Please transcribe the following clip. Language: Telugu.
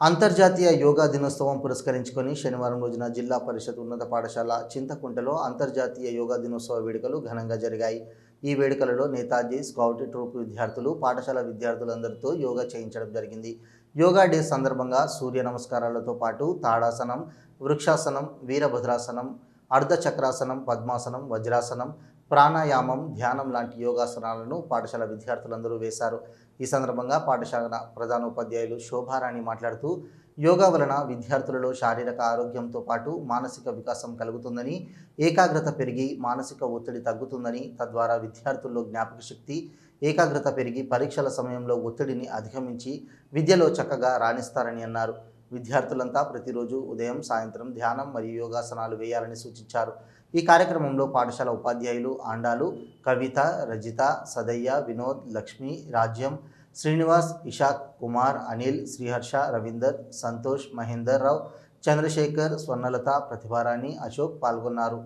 అంతర్జాతీయ యోగా దినోత్సవం పురస్కరించుకొని శనివారం రోజున జిల్లా పరిషత్ ఉన్నత పాఠశాల చింతకుంటలో అంతర్జాతీయ యోగా దినోత్సవ వేడుకలు ఘనంగా జరిగాయి. ఈ వేడుకలలో నేతాజీ స్కౌట్ ట్రూప్ విద్యార్థులు పాఠశాల విద్యార్థులందరితో యోగా చేయించడం జరిగింది. యోగా డే సందర్భంగా సూర్య నమస్కారాలతో పాటు తాడాసనం వృక్షాసనం వీరభద్రాసనం అర్ధచక్రాసనం పద్మాసనం వజ్రాసనం ప్రాణాయామం ధ్యానం లాంటి యోగాసనాలను పాఠశాల విద్యార్థులందరూ వేశారు. ఈ సందర్భంగా పాఠశాల ప్రధానోపాధ్యాయులు శోభారాణి మాట్లాడుతూ యోగా వలన విద్యార్థులలో శారీరక ఆరోగ్యంతో పాటు మానసిక వికాసం కలుగుతుందని ఏకాగ్రత పెరిగి మానసిక ఒత్తిడి తగ్గుతుందని తద్వారా విద్యార్థుల్లో జ్ఞాపక శక్తి ఏకాగ్రత పెరిగి పరీక్షల సమయంలో ఒత్తిడిని అధిగమించి విద్యలో చక్కగా రాణిస్తారని అన్నారు. విద్యార్థులంతా ప్రతిరోజు ఉదయం సాయంత్రం ధ్యానం మరియు యోగాసనాలు వేయాలని సూచించారు. ఈ కార్యక్రమంలో పాఠశాల ఉపాధ్యాయులు ఆండాలు కవిత రజిత సదయ్య వినోద్ లక్ష్మి రాజ్యం శ్రీనివాస్ ఇషాక్ కుమార్ అనిల్ శ్రీహర్ష రవీందర్ సంతోష్ మహేందర్ రావు చంద్రశేఖర్ స్వర్ణలత ప్రతిభారాణి అశోక్ పాల్గొన్నారు.